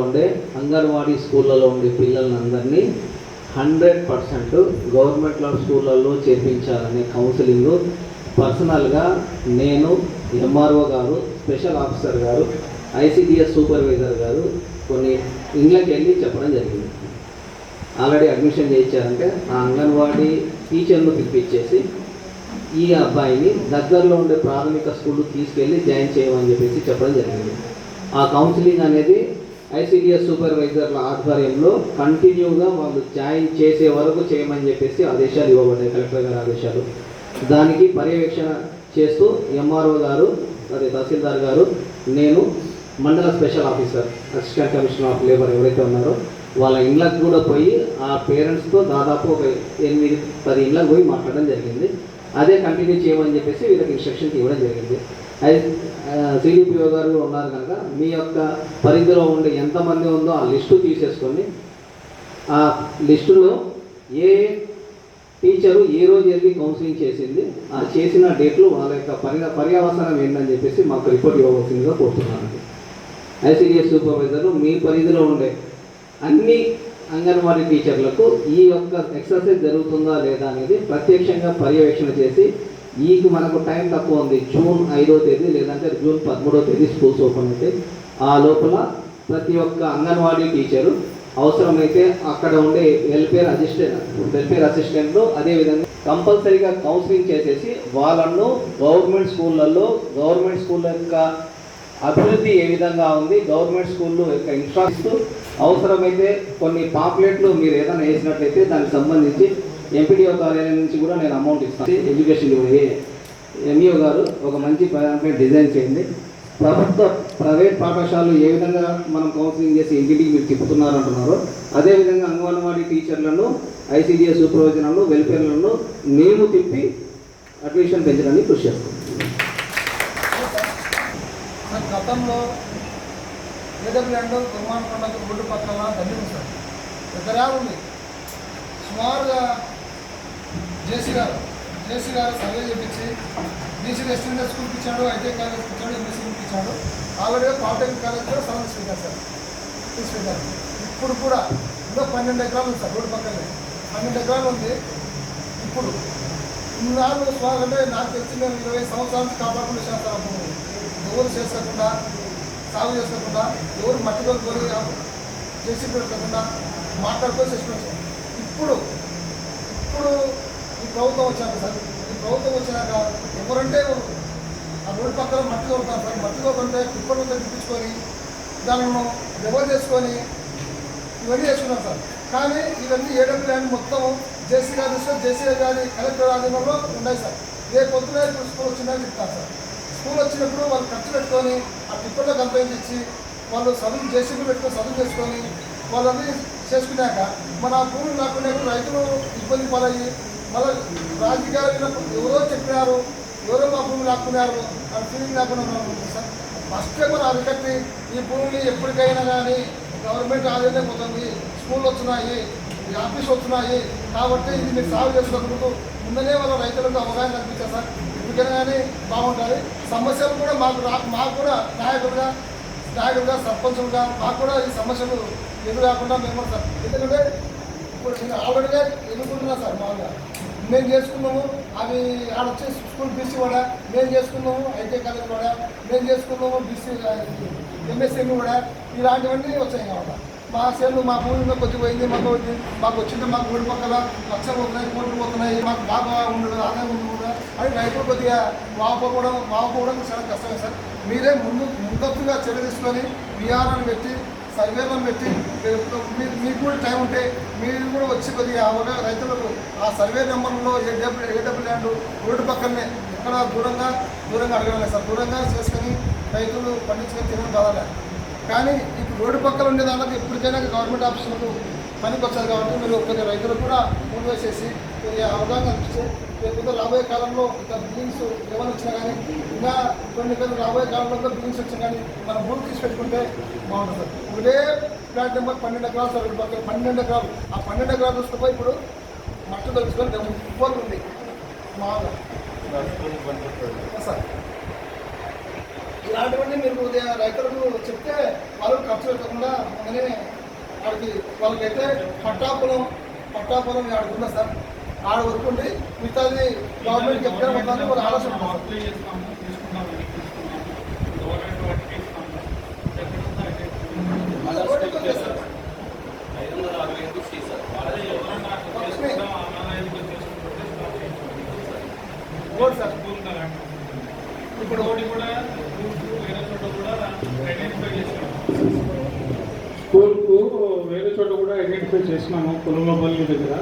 ఉండే అంగన్వాడీ స్కూళ్ళలో ఉండే పిల్లలందరినీ హండ్రెడ్ పర్సెంట్ గవర్నమెంట్లో స్కూళ్ళల్లో చేర్పించాలనే కౌన్సిలింగ్ పర్సనల్గా నేను ఎంఆర్ఓ గారు స్పెషల్ ఆఫీసర్ గారు ఐసిడిఎస్ సూపర్వైజర్ గారు కొన్ని ఇండ్లకి వెళ్ళి చెప్పడం జరిగింది. ఆల్రెడీ అడ్మిషన్ చేయించారంటే ఆ అంగన్వాడీ టీచర్ను పిలిపించేసి ఈ అబ్బాయిని దగ్గరలో ఉండే ప్రాథమిక స్కూల్ తీసుకెళ్ళి జాయిన్ చేయమని చెప్పేసి చెప్పడం జరిగింది. ఆ కౌన్సిలింగ్ అనేది ఐసిడిఎస్ సూపర్వైజర్ల ఆధ్వర్యంలో కంటిన్యూగా వాళ్ళు జాయిన్ చేసే వరకు చేయమని చెప్పేసి ఆదేశాలు ఇవ్వబడ్డాయి కలెక్టర్ గారి ఆదేశాలు. దానికి పర్యవేక్షణ చేస్తూ ఎంఆర్ఓ గారు అదే తహసీల్దార్ గారు నేను మండల special officer assistant commissioner of labour ఎవరైతే ఉన్నారో వాళ్ళ ఇళ్ళకు కూడా పోయి ఆ పేరెంట్స్తో దాదాపు ఒక ఎనిమిది పది ఇళ్ళకు పోయి మాట్లాడడం జరిగింది. అదే కంటిన్యూ చేయమని చెప్పేసి వీళ్ళకి ఇన్స్ట్రక్షన్స్ ఇవ్వడం జరిగింది. సిడిపిఓ గారు ఉన్నారు కనుక మీ యొక్క పరిధిలో ఉండే ఎంతమంది ఉందో ఆ లిస్టు తీసేసుకొని ఆ లిస్టులో ఏ టీచరు ఏ రోజు వెళ్ళి కౌన్సిలింగ్ చేసింది ఆ చేసిన డేట్లు వాళ్ళ యొక్క పరి పర్యావసనం ఏంటని చెప్పేసి మాకు రిపోర్ట్ ఇవ్వవలసిందిగా కోరుతున్నాను. ఐసీడిఎస్ సూపర్వైజర్లు మీ పరిధిలో ఉండే అన్ని అంగన్వాడీ టీచర్లకు ఈ యొక్క ఎక్సర్సైజ్ జరుగుతుందా లేదా అనేది ప్రత్యక్షంగా పర్యవేక్షణ చేసి ఈకి మనకు టైం తక్కువ ఉంది. జూన్ ఐదో తేదీ లేదంటే జూన్ పదమూడో తేదీ స్కూల్స్ ఓపెన్ అయితే ఆ లోపల ప్రతి ఒక్క అంగన్వాడీ టీచరు అవసరమైతే అక్కడ ఉండే వెల్ఫేర్ అసిస్టెంట్ వెల్ఫేర్ అసిస్టెంట్లు అదేవిధంగా కంపల్సరీగా కౌన్సిలింగ్ చేసేసి వాళ్ళను గవర్నమెంట్ స్కూళ్ళల్లో గవర్నమెంట్ స్కూళ్ళ యొక్క అభివృద్ధి ఏ విధంగా ఉంది గవర్నమెంట్ స్కూళ్ళు యొక్క ఇన్ఫ్రాస్ట్రక్చర్ అవసరమైతే కొన్ని పాంప్లెట్లు మీరు ఏదైనా వేసినట్లయితే దానికి సంబంధించి ఎంపీడీఓ కార్యాలయం నుంచి కూడా నేను అమౌంట్ ఇస్తాను. ఎడ్యుకేషన్ ఎంఈఓ గారు ఒక మంచి పాంప్లెట్ డిజైన్ చేయండి. ప్రభుత్వ ప్రైవేట్ పాఠశాలలు ఏ విధంగా మనం కౌన్సిలింగ్ చేసి ఇంటింటికి మీరు తిప్పుతున్నారు అంటున్నారో అదేవిధంగా అంగన్వాడీ టీచర్లను ఐసీడీఎస్ సూపర్వైజర్లను వెల్ఫేర్లను మేము తిప్పి అడ్మిషన్ పెంచడానికి కృషి చేస్తాం. గతంలో గతంలో ఏడబ్ల్యాండ్ దుర్మానకొండకు రోడ్డు పక్కన దండి సార్. ఎకరా ఉంది. సుమారుగా జేసీ గారు జేసీ గారు సర్వే చేపించి బీసీ రెసిడెంట్ స్కూల్కి ఇచ్చాడు ఐటీ కాలేజ్కి ఇచ్చాడు ఎంఎస్సీకి ఇచ్చాడు ఆల్రెడీ పాలిటెక్నిక్ కాలేజ్ కూడా సర్వీస్ పెట్టారు సార్. తీసుకెళ్ళారు ఇప్పుడు కూడా ఇంకా పన్నెండు ఎకరాలు ఉంది సార్ రోడ్డు పక్కనే. పన్నెండు ఎకరాలు ఉంది. ఇప్పుడు ఇన్నాళ్ళు సుమారు అంటే నాకు తెలిసి ఇరవై సంవత్సరాల నుంచి కాపాడుకుంటూ చేస్తాను. ఎవరు చేసుకోకుండా సాగు చేసుకోకుండా ఎవరు మట్టితో గోరు చేసి పెట్టకుండా మాట్లాడుకొని చేసుకున్నాం ఇప్పుడు ఇప్పుడు ప్రభుత్వం వచ్చాక సార్ ఈ ప్రభుత్వం వచ్చినాక ఎవరంటే ఆ రోడ్డు పక్కన మట్టి కొడుతారు సార్. మట్టి కొడుతుంటే టిప్పర్లు తెప్పించుకొని దానిని డెవల్ చేసుకొని ఇవన్నీ చేసుకున్నాం సార్. కానీ ఇవన్నీ ఏడబ్ల్యూ ల్యాండ్ మొత్తం జేసీ గారి దృష్టిలో జేసీ గారి కలెక్టర్ ఆధీనంలో ఉన్నాయి సార్. రేపు పొద్దున ఇప్పుడు స్కూల్ వచ్చిందని చెప్తారు సార్. స్కూల్ వచ్చినప్పుడు వాళ్ళు ఖర్చు పెట్టుకొని ఆ టిప్పర్లో కంప్లైంట్ ఇచ్చి వాళ్ళు చదువు జేసీబీ పెట్టుకొని చదువు చేసుకొని వాళ్ళని చేసుకున్నాక మన భూములు రాకుండా రైతులు ఇబ్బంది పాలయ్యి మళ్ళీ రాజకీయాలు ఎవరో చెప్పినారు ఎవరో మా భూమి లాక్కున్నారు అని ఫీలింగ్ లేకుండా ఉన్నాం. సార్ ఫస్ట్ మనం అరికట్టి ఈ భూమిని ఎప్పటికైనా కానీ గవర్నమెంట్ ఆదాయం పోతుంది స్కూల్ వచ్చినాయి ఈ ఆఫీస్ వచ్చినాయి కాబట్టి ఇది మీరు సాగు చేసుకోకూడదు ముందనే వాళ్ళ రైతులకు అవగాహన కల్పించారు సార్. ఇప్పటికైనా కానీ బాగుంటుంది సమస్యలు కూడా మాకు రా మాకు కూడా నాయకులుగా నాయకులుగా సర్పంచులుగా మాకు కూడా ఈ సమస్యలు ఎదురు రాకుండా మేము సార్. ఎందుకంటే ఇప్పుడు నేను ఆల్రెడీగా ఎదుర్కొంటున్నా సార్ మామూలుగా. మేము చేసుకున్నాము. అవి ఆడొచ్చి స్కూల్ బీసీ కూడా మేము చేసుకున్నాము. ఐటీ కాలేజ్ కూడా మేము చేసుకున్నాము. బీసీ ఎంఎస్సీ కూడా ఇలాంటివన్నీ వచ్చాయి కాబట్టి మా సేలు మా భూమిలో కొద్ది పోయింది మాకు పోయింది మాకు వచ్చింది మాకు ఊడి పక్కల లక్షలు పోతున్నాయి కోట్లు పోతున్నాయి మాకు బాగా ఉండదు ఆదాయం ఉండదు కూడా. అని రైతులు కొద్దిగా వాపోవడం వాపోవడం చాలా కష్టమే సార్. మీరే ముందు ముందస్తుగా చర్య తీసుకొని విఆర్ఆర్ని పెట్టి సర్వేలను పెట్టి మీకు కూడా టైం ఉంటే మీరు కూడా వచ్చి కొద్దిగా అవగాహన రైతులకు ఆ సర్వే నెంబర్లో ఏ డబుల్ ల్యాండ్ రోడ్డు పక్కనే ఎక్కడ దూరంగా దూరంగా అడగలేదు సార్. దూరంగా చేసుకొని రైతులు పండించుకొని తినడం కావాలి. కానీ ఇప్పుడు రోడ్డు పక్కన ఉండే దానికి ఎప్పటికైనా గవర్నమెంట్ ఆఫీసులకు పనికి వచ్చారు కాబట్టి మీరు కొద్దిగా రైతులకు కూడా మూడు వేసేసి కొద్దిగా అవగాహన కల్పిస్తే రేపు రాబోయే కాలంలో ఇంకా బిల్డింగ్స్ ఏమైనా వచ్చినా కానీ ఇంకా కొన్ని కొన్ని రాబోయే కాలంలో కూడా బిల్డింగ్స్ వచ్చినా కానీ మనం భూమి తీసి పెట్టుకుంటే బాగుంటుంది సార్. ఒకటే ఫ్లాట్ నెంబర్ పన్నెండు ఎకరాలు సార్ పక్కన పన్నెండు ఎకరాలు. ఆ పన్నెండు ఎకరాలు చూసుకుపోయి ఇప్పుడు మట్టి తెలుసుకొని ఫోన్ ఉంది. మామూలుగా. సార్. ఇలాంటివన్నీ మీరు ఉదయం రైతులకు చెప్తే వాళ్ళు ఖర్చు పెట్టకుండా ముందునే వాడికి వాళ్ళకైతే పట్టాపులం పట్టాపులం ఆడుకున్నా సార్? ఆడ వరకు ఉండి మిగతాది గవర్నమెంట్కి ఎక్కడ వాళ్ళ ఆలోచన ఉంటుంది సార్. అప్లై చేస్తాము తీసుకున్నాము తీసుకున్నాము గవర్నమెంట్ వాటికి ఇస్తాము అది ఒకటి కొంచెం సార్. అదే ఎవరన్నా అట్లా చేసుకుంటాం అనాలైజ్గా చేసుకుంటుంటే స్టాప్ చేస్తాం. ఓటు సార్ స్కూల్ కదా ఇప్పుడు ఒకటి కూడా స్కూల్స్ వేరే చోట కూడా ఐడెంటిఫై చేస్తాం స్కూల్కు వేరే చోట కూడా ఐడెంటిఫై చేసినాము కులంబల్లి దగ్గర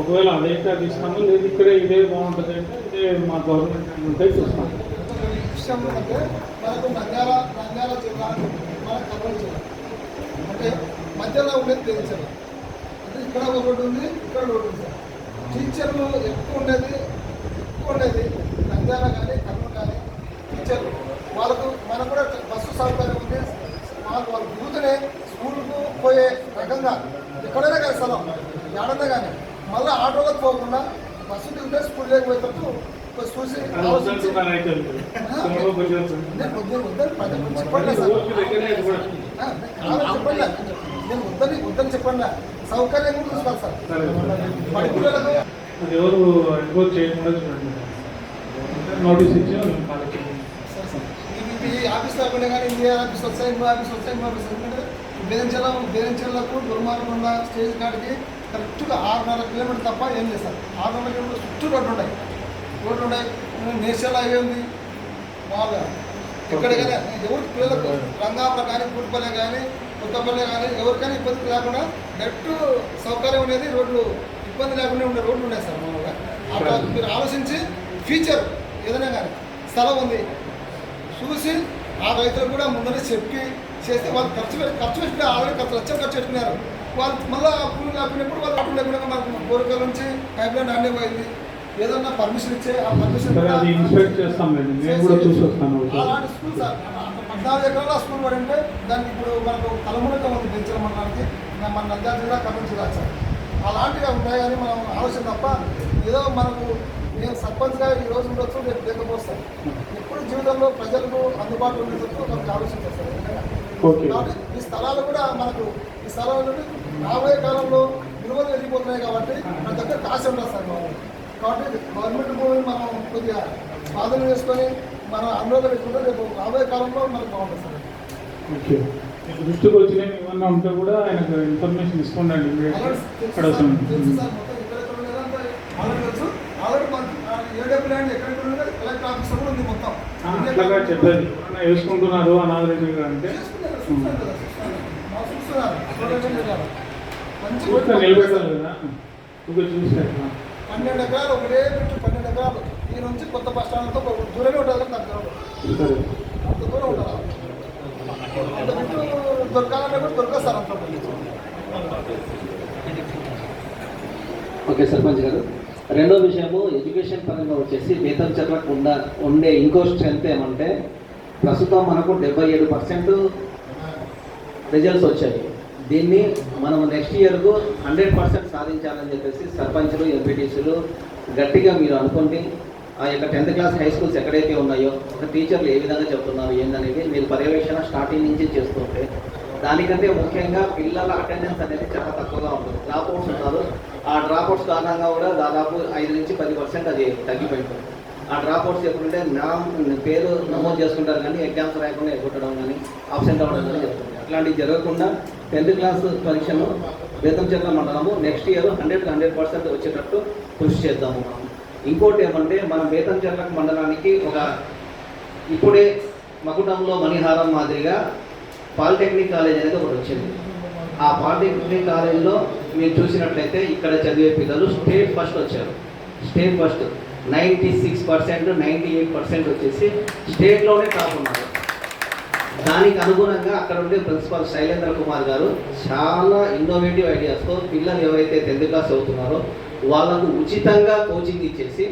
ఒకవేళ అదే తీసుకున్నాము? లేదు ఇక్కడే ఇదే బాగుంటుంది అంటే ఇదే మా గవర్నమెంట్ ఉంటే చూస్తాం. అంటే మనకు నంద్యాల నంద్యాల జిల్లా మన కర్నూలు జిల్లా అంటే మధ్యలో ఉండేది టీచర్ అంటే ఇక్కడ ఒక రోడ్డు ఉంది ఇక్కడ రోడ్డు ఉంది. సార్ టీచర్లు ఎక్కువ ఉండేది ఎక్కువ ఉండేది నంద్యాల కానీ కర్నూలు కానీ టీచర్లు వాళ్ళకు మనకు కూడా బస్సు సౌకర్యం ఉంది. మాకు వాళ్ళు దిగుతూనే స్కూల్కు పోయే రకంగా ఎక్కడైనా కానీ స్థలం ఎక్కడైనా కానీ మళ్ళీ ఆటోలకు పోకుండా బస్సు దిగితే స్కూల్ లేకపోయేటట్టు చూసి నేను వద్దని వద్దని పదే చెప్పండి నేను వద్దని వద్దని సౌకర్యం కూడా చూసుకోవాలి సార్. ఎవరు చేయకుండా చూడండి. నోటీస్ ఇచ్చి ఈ ఆఫీస్ కాకుండా కానీ ఇండియా ఆఫీస్ వస్తాయి ఇంకో ఆఫీస్ వస్తాయి ఇంకో ఆఫీస్ ఎందుకంటే బేదంచెల బేదంచెలకు దుర్మార్గండ స్టేజ్ కాడికి కరెక్ట్గా ఆరున్నర కిలోమీటర్ తప్ప ఏం సార్. ఆరున్నర కిలోమీటర్ చుట్టూ రోడ్డు ఉన్నాయి రోడ్లు ఉన్నాయి నేషనల్ హైవే ఉంది. మామూలుగా ఎక్కడికైనా ఎవరికి పిల్లలకు రంగాపురం కానీ కూటుపల్లె కానీ కొత్తపల్లె కానీ ఎవరికైనా ఇబ్బంది లేకుండా డైరెక్ట్ సౌకర్యం అనేది రోడ్లు ఇబ్బంది లేకుండా ఉండే రోడ్లు ఉన్నాయి సార్ మామూలుగా. అట్లా మీరు ఆలోచించి ఫ్యూచర్ ఏదైనా కానీ స్థలం ఉంది. చూసి ఆ రైతులకు కూడా ముందరే చెప్పి చేస్తే వాళ్ళు ఖర్చు పెట్టి ఖర్చు పెట్టి ఆల్రెడీ ఖర్చు లక్షలు ఖర్చు పెట్టుకున్నారు. వాళ్ళు మళ్ళీ అప్పులు లేకున్నప్పుడు వాళ్ళు అప్పులు లేకుండా మనకు కోరికల నుంచి పైప్ లైన్ అన్నీ పోయింది. ఏదన్నా పర్మిషన్ ఇచ్చే ఆ పర్మిషన్. అలాంటి స్కూల్ సార్ పద్నాలుగు ఎకరాల స్కూల్ పడి ఉంటే దానికి ఇప్పుడు మనకు కలమునక ఉంది పెంచడం మండలానికి మన నంద్యాల జిల్లా కర్నూలు జిల్లా సార్. అలాంటివి ఉంటాయి కానీ మనం ఆలోచన తప్ప ఏదో మనకు నేను సర్పంచ్గా ఈ రోజు ఉండొచ్చు రేపు లేకపోతాం ఎప్పుడు జీవితంలో ప్రజలకు అందుబాటులో ఉండేటట్టు మనకు ఆలోచించారు సార్. కాబట్టి ఈ స్థలాలు కూడా మనకు ఈ స్థలాలు నుండి రాబోయే కాలంలో విలువలు వెళ్ళిపోతున్నాయి కాబట్టి మన దగ్గర కాశీ ఉండదు సార్ కాబట్టి గవర్నమెంట్ భూమిని మనం కొద్దిగా స్వాధీనం చేసుకొని మనం అందులో పెట్టుకుంటే రేపు రాబోయే కాలంలో మనకు బాగుంటుంది సార్. ఓకే. దృష్టికి వచ్చినవి ఏమన్నా ఉంటే కూడా ఆయనకు ఇన్ఫర్మేషన్ ఇస్తుండండి. ఆల్రెడీ ఇమీడియట్గా తెలుసు అక్కడ సార్, తెలుసు సార్ మొత్తం ఎక్కడెక్కడ ఉండేదంతా ఆల్రెడీ తెలుసు. ఆల్రెడీ మనకి ఏడబ్ల్యూ ల్యాండ్ ఎక్కడెక్కడ ఉండేది కలెక్టర్ ఆఫీస్ కూడా ఉంది మొత్తం. అట్లాగా చెప్పేది ఎవరైనా వేసుకుంటున్నారు అనాథరైతులుగా అంటే? మంచి? పన్నెండు ఎకరాలు ఒకటే పన్నెండు ఎకరాలు. ఈ నుంచి కొత్త బస్ స్టాండ్తో దూరమే ఉంటుంది అంత దూరం ఉంటుంది అంత బిట్టు దొరకాలంటే కూడా దొరకస్తారు అంత ఓకే సర్పంచ్ గారు. రెండో విషయము ఎడ్యుకేషన్ పరంగా వచ్చేసి వేతన చట్లకు ఉండ ఉండే ఇంకో స్ట్రెంత్ ఏమంటే ప్రస్తుతం మనకు డెబ్బై ఏడు పర్సెంట్ రిజల్ట్స్ వచ్చాయి. దీన్ని మనం నెక్స్ట్ ఇయర్కు హండ్రెడ్ పర్సెంట్ సాధించాలని చెప్పేసి సర్పంచ్లు ఎంపీటీసీలు గట్టిగా మీరు అనుకోండి ఆ యొక్క టెన్త్ క్లాస్ హై స్కూల్స్ ఎక్కడైతే ఉన్నాయో ఒక టీచర్లు ఏ విధంగా చెప్తున్నారు ఏందనేది మీరు పర్యవేక్షణ స్టార్టింగ్ నుంచి చేస్తుంటే దానికంటే ముఖ్యంగా పిల్లల అటెండెన్స్ అనేది చాలా తక్కువగా ఉంటుంది. డ్రాప్ అవుట్స్ ఉన్నారు. ఆ డ్రాప్ అవుట్స్ కారణంగా కూడా దాదాపు ఐదు నుంచి పది పర్సెంట్ అది తగ్గిపోయింది. ఆ డ్రాప్ అవుట్స్ ఎప్పుడంటే నా పేరు నమోదు చేసుకుంటారు కానీ ఎగ్జామ్స్ రాయకుండా ఎగ్గొట్టడం కానీ అబ్సెంట్ అవ్వడం కానీ జరుగుతుంది. అట్లాంటివి జరగకుండా టెన్త్ క్లాస్ పరీక్షను వేతం చెట్ల మండలము next year hundred hundred percent వచ్చేటట్టు కృషి చేద్దాము. మనం ఇంకోటి ఏమంటే మనం వేతం చెట్ల మండలానికి ఒక ఇప్పుడే మకుటంలో మణిహారం మాదిరిగా పాలిటెక్నిక్ కాలేజ్ అనేది ఒకటి వచ్చింది. ఆ పాలిటెక్నిక్ కాలేజ్లో మీరు చూసినట్లయితే ఇక్కడ చదివే పిల్లలు స్టేట్ ఫస్ట్ వచ్చారు. State first. Ninety six percent ninety eight percent వచ్చేసి స్టేట్లోనే టాప్ ఉన్నారు. దానికి అనుగుణంగా అక్కడ ఉండే ప్రిన్సిపల్ శైలేంద్ర కుమార్ గారు చాలా ఇన్నోవేటివ్ ఐడియాస్తో పిల్లలు ఎవరైతే టెన్త్ క్లాస్ అవుతున్నారో వాళ్ళకు ఉచితంగా కోచింగ్ ఇచ్చేసి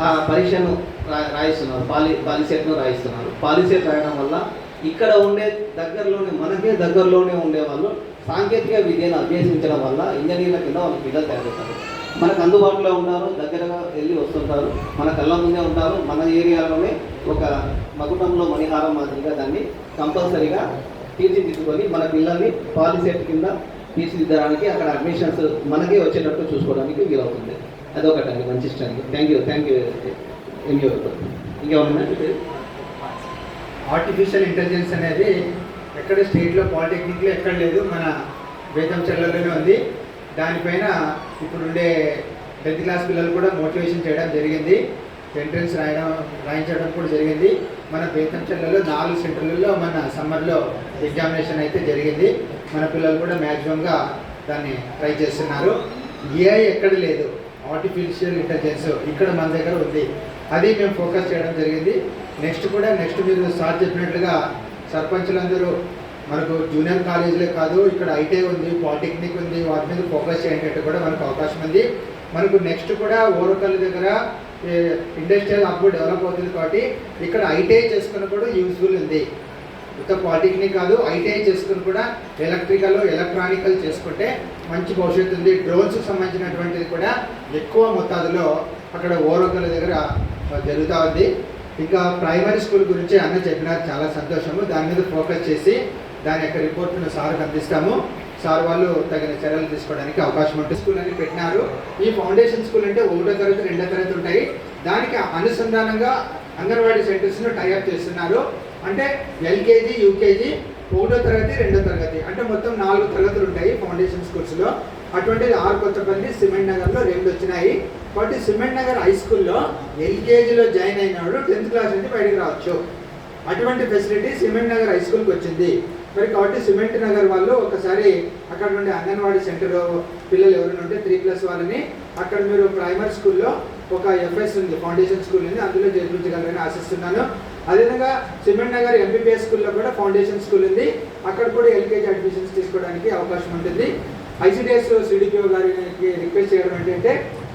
ఆ పరీక్షను రా- రాయిస్తున్నారు. పాలి పాలిసెట్ను రాయిస్తున్నారు. పాలిసెట్ రాయడం వల్ల ఇక్కడ ఉండే దగ్గరలోనే మనకే దగ్గరలోనే ఉండే వాళ్ళు సాంకేతిక విద్యను అభ్యసించడం వల్ల ఇంజనీర్ల కింద వాళ్ళు పిల్లలు తయారవుతారు. మనకు అందుబాటులో ఉన్నారు దగ్గరగా వెళ్ళి వస్తుంటారు. మన కళ్ళ ముందే ఉంటారు. మన ఏరియాలోనే ఒక మకుటంలో మణిహారం మాదిరిగా దాన్ని కంపల్సరీగా తీర్చిదిద్దుకొని మన పిల్లల్ని పాలిసెట్ కింద తీర్చిదిద్దడానికి అక్కడ అడ్మిషన్స్ మనకే వచ్చేటట్టు చూసుకోవడానికి వీలవుతుంది. అదొకటండి మంచి stand thank you thank you Mu ఇంకేమన్నా? ఆర్టిఫిషియల్ ఇంటెలిజెన్స్ అనేది ఎక్కడ స్టేట్లో పాలిటెక్నిక్లో ఎక్కడ లేదు. మన వేదంచర్లలోనే ఉంది. దానిపైన ఇప్పుడుండే టెన్త్ క్లాస్ పిల్లలు కూడా మోటివేషన్ చేయడం జరిగింది. ఎంట్రన్స్ రాయడం రాయించడం కూడా జరిగింది. మన బేతంచెల్లలో నాలుగు సెంటర్లలో మన సమ్మర్లో ఎగ్జామినేషన్ అయితే జరిగింది. మన పిల్లలు కూడా మ్యాక్సిమంగా దాన్ని ట్రై చేస్తున్నారు. ఏఐ ఎక్కడ లేదు. ఆర్టిఫిషియల్ ఇంటెలిజెన్స్ ఇక్కడ మన దగ్గర ఉంది. అది మేము ఫోకస్ చేయడం జరిగింది. నెక్స్ట్ కూడా నెక్స్ట్ మీరు సార్ చెప్పినట్లుగా సర్పంచులందరూ మనకు జూనియర్ కాలేజీలే కాదు ఇక్కడ ఐటీఐ ఉంది పాలిటెక్నిక్ ఉంది వాటి మీద ఫోకస్ చేయడానికి కూడా మనకు అవకాశం ఉంది. మనకు నెక్స్ట్ కూడా ఓరకల్ దగ్గర ఇండస్ట్రియల్ హబ్ డెవలప్ అవుతుంది కాబట్టి ఇక్కడ ఐటీఐ చేసుకున్న కూడా యూస్ఫుల్ ఉంది. ఇంకా పాలిటెక్నిక్ కాదు ఐటీఐ చేసుకుని కూడా ఎలక్ట్రికల్ ఎలక్ట్రానికల్ చేసుకుంటే మంచి భవిష్యత్తు ఉంది. డ్రోన్స్కి సంబంధించినటువంటిది కూడా ఎక్కువ మొత్తాదులో అక్కడ ఓరకల దగ్గర జరుగుతూ ఉంది. ఇంకా ప్రైమరీ స్కూల్ గురించి అన్న చెప్పినారు చాలా సంతోషము. దాని మీద ఫోకస్ చేసి దాని యొక్క రిపోర్ట్ను సార్కి అందిస్తాము సార్ వాళ్ళు తగిన చర్యలు తీసుకోవడానికి అవకాశం ఉంటుంది. స్కూల్ అని పెట్టినారు. ఈ ఫౌండేషన్ స్కూల్ అంటే ఒకటో తరగతి రెండో తరగతి ఉంటాయి. దానికి అనుసంధానంగా అంగన్వాడీ సెంటర్స్ను టైఅప్ చేస్తున్నారు. అంటే ఎల్కేజీ యూకేజీ ఒకటో తరగతి రెండో తరగతి అంటే మొత్తం నాలుగు తరగతులు ఉంటాయి ఫౌండేషన్ స్కూల్స్లో అటువంటిది ఆరు కొత్తపల్లి సిమెంట్ నగర్లో రెండు వచ్చినాయి. కాబట్టి సిమెంట్ నగర్ హై స్కూల్లో ఎల్కేజీలో జాయిన్ అయినవాడు టెన్త్ క్లాస్ నుంచి బయటకు రావచ్చు. అటువంటి ఫెసిలిటీ సిమెంట్ నగర్ హై స్కూల్కి వచ్చింది. మరి కాబట్టి సిమెంట్ నగర్ వాళ్ళు ఒకసారి అక్కడ నుండి అంగన్వాడీ సెంటర్ పిల్లలు ఎవరైనా ఉంటే త్రీ ప్లస్ వాళ్ళని అక్కడ మీరు ప్రైమరీ స్కూల్లో ఒక ఎఫ్ఎస్ ఉంది ఫౌండేషన్ స్కూల్ ఉంది అందులో చేర్పించగలరని ఆశిస్తున్నాను. అదేవిధంగా సిమెంట్ నగర్ ఎంబీబీఎస్ స్కూల్లో కూడా ఫౌండేషన్ స్కూల్ ఉంది. అక్కడ కూడా ఎల్కేజీ అడ్మిషన్స్ తీసుకోవడానికి అవకాశం ఉంటుంది. ఐసిడిఎస్ సిడిపిఓ గారికి రిక్వెస్ట్ చేయడం ఏంటంటే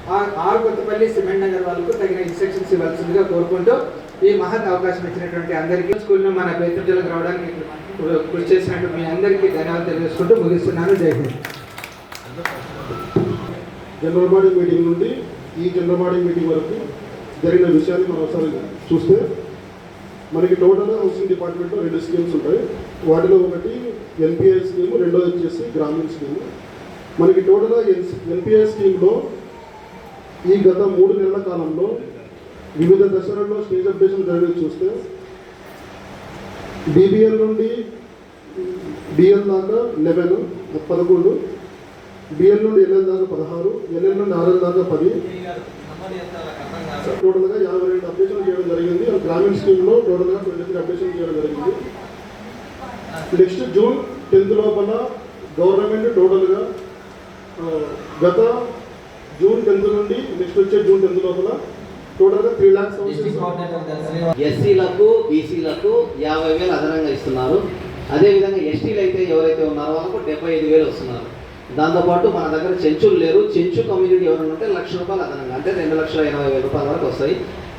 ఆ- ఆరు కొత్తపల్లి సిమెంట్ నగర్ వాళ్ళకు తగిన ఇన్స్ట్రక్షన్స్ ఇవ్వాల్సిందిగా కోరుకుంటూ ఈ మహత్ అవకాశం ఇచ్చినటువంటి అందరికీ స్కూల్లో మన పేదలకు రావడానికి కృషి చేసినట్టు మీ అందరికీ ధన్యవాదాలు తెలియజేసుకుంటూ ముగిస్తున్నాను. జై హింద్. జనరల్ బాడీ మీటింగ్ నుండి ఈ జనరల్ బాడీ మీటింగ్ వరకు జరిగిన విషయాన్ని మనం ఒకసారి చూస్తే మనకి టోటల్ హౌసింగ్ డిపార్ట్మెంట్లో రెండు స్కీమ్స్ ఉంటాయి. వాటిలో ఒకటి ఎన్పిఐ స్కీమ్ రెండోది వచ్చేసి గ్రామీణ స్కీమ్. మనకి టోటల్ ఎన్పిఐ స్కీమ్లో ఈ గత మూడు నెలల కాలంలో వివిధ దశలలో స్టేజ్ అప్డేషన్ జరిగి చూస్తే డిబిఎల్ నుండి డిఎల్ దాకా లెవెన్ పదకొండు బిఎల్ నుండి ఎల్ఎల్ దాకా పదహారు ఎల్ఎల్ నుండి ఆర్ఎల్ దాకా పది. టోటల్గా యాభై రెండు అప్డేషన్ చేయడం జరిగింది. గ్రామీణ స్కీమ్లో టోటల్గా ట్వంటీ త్రీ అప్డేషన్ చేయడం జరిగింది. నెక్స్ట్ జూన్ టెన్త్ లోపల గవర్నమెంట్ టోటల్గా గత జూన్ టెన్త్ నుండి నెక్స్ట్ వచ్చే జూన్ టెన్త్ లోపల టోటల్గా త్రీ ల్యాక్స్ ఎస్సీలకు బీసీలకు యాభై వేలు అదనంగా ఇస్తున్నారు. అదేవిధంగా ఎస్టీలు అయితే ఎవరైతే ఉన్నారో వాళ్ళకు డెబ్బై ఐదు వేలు వస్తున్నారు. దాంతోపాటు మన దగ్గర చెంచులు లేరు. చెంచు కమ్యూనిటీ ఎవరైనా ఉంటే లక్ష రూపాయలు అదనంగా అంటే రెండు లక్షల ఎనభై వేల రూపాయల వరకు వస్తాయి.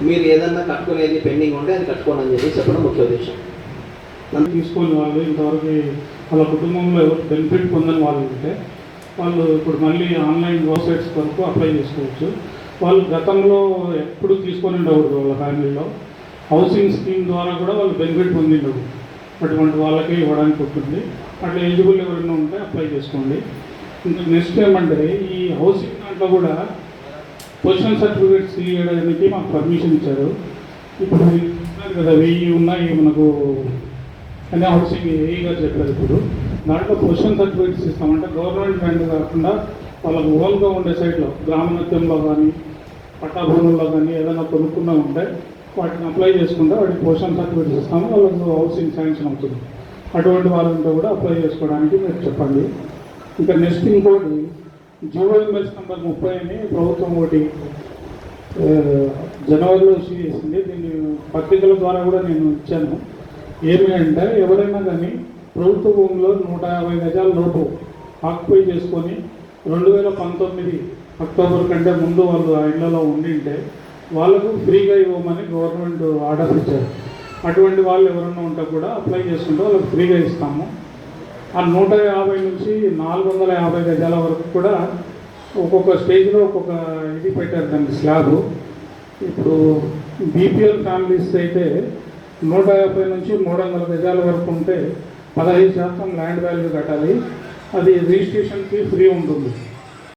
మీరు ఏదన్నా కట్టుకునేది పెండింగ్ ఉంటే అది కట్టుకోండి అని చెప్పి చెప్పడం ముఖ్య ఉద్దేశం. నన్ను తీసుకొని వాళ్ళు ఇంతవరకు వాళ్ళ కుటుంబంలో ఎవరు బెనిఫిట్ పొందని వాళ్ళు ఉంటే వాళ్ళు ఇప్పుడు మళ్ళీ ఆన్లైన్ వెబ్సైట్స్ వరకు అప్లై చేసుకోవచ్చు. వాళ్ళు గతంలో ఎప్పుడు తీసుకొని ఉండకూడదు వాళ్ళ ఫ్యామిలీలో. హౌసింగ్ స్కీమ్ ద్వారా కూడా వాళ్ళు బెనిఫిట్ పొందిండవు అటువంటి వాళ్ళకి ఇవ్వడానికి ఉంటుంది అట్లా ఎలిజిబుల్ ఎవరైనా ఉంటే అప్లై చేసుకోండి. ఇంకా నెక్స్ట్ ఏమంటే ఈ హౌసింగ్ దాంట్లో కూడా పొజిషన్ సర్టిఫికేట్స్ ఇవ్వడానికి మాకు పర్మిషన్ ఇచ్చారు. ఇప్పుడు కదా వెయ్యి ఉన్నాయి మనకు అనే హౌసింగ్ ఏఈ గారు చెప్పారు ఇప్పుడు. దాంట్లో పొజిషన్ సర్టిఫికేట్స్ ఇస్తామంటే గవర్నమెంట్ బ్యాంక్ కాకుండా వాళ్ళకు ఓన్గా ఉండే సైట్లో గ్రామనత్యంలో కానీ పట్టా భూముల్లో కానీ ఏదైనా కొనుక్కున్నా ఉంటే వాటిని అప్లై చేసుకుంటే వాటికి పోషన్ సర్టిఫికేట్స్ ఇస్తాము వాళ్ళకు హౌసింగ్ శాంక్షన్ అవుతుంది. అటువంటి వాళ్ళంతా కూడా అప్లై చేసుకోవడానికి మీరు చెప్పండి. ఇంకా నెక్స్ట్ ఇంకోటి జియోఎంఎస్ నెంబర్ ముప్పై అని ప్రభుత్వం ఒకటి జనవరిలో ఇష్యూ చేసింది. దీన్ని పత్రికల ద్వారా కూడా నేను ఇచ్చాను. ఏమి అంటే ఎవరైనా కానీ ప్రభుత్వ భూమిలో నూట యాభై గజాల లోపు ఆక్యుపై చేసుకొని రెండు వేల పంతొమ్మిది అక్టోబర్ కంటే ముందు వాళ్ళు ఆ ఇళ్ళలో ఉండింటే వాళ్ళకు ఫ్రీగా ఇవ్వమని గవర్నమెంట్ ఆర్డర్ ఇచ్చారు. అటువంటి వాళ్ళు ఎవరైనా ఉంటే కూడా అప్లై చేసుకుంటే వాళ్ళకి ఫ్రీగా ఇస్తాము. ఆ నూట యాభై నుంచి నాలుగు వందల యాభై గజాల వరకు కూడా ఒక్కొక్క స్టేజ్లో ఒక్కొక్క ఇది పెట్టారు దానికి స్లాబ్. ఇప్పుడు బీపీఎల్ ఫ్యామిలీస్ అయితే నూట యాభై నుంచి మూడు వందల గజాల వరకు ఉంటే పదహైదు శాతం ల్యాండ్ వాల్యూ కట్టాలి. అది రిజిస్ట్రేషన్కి ఫ్రీ ఉంటుంది.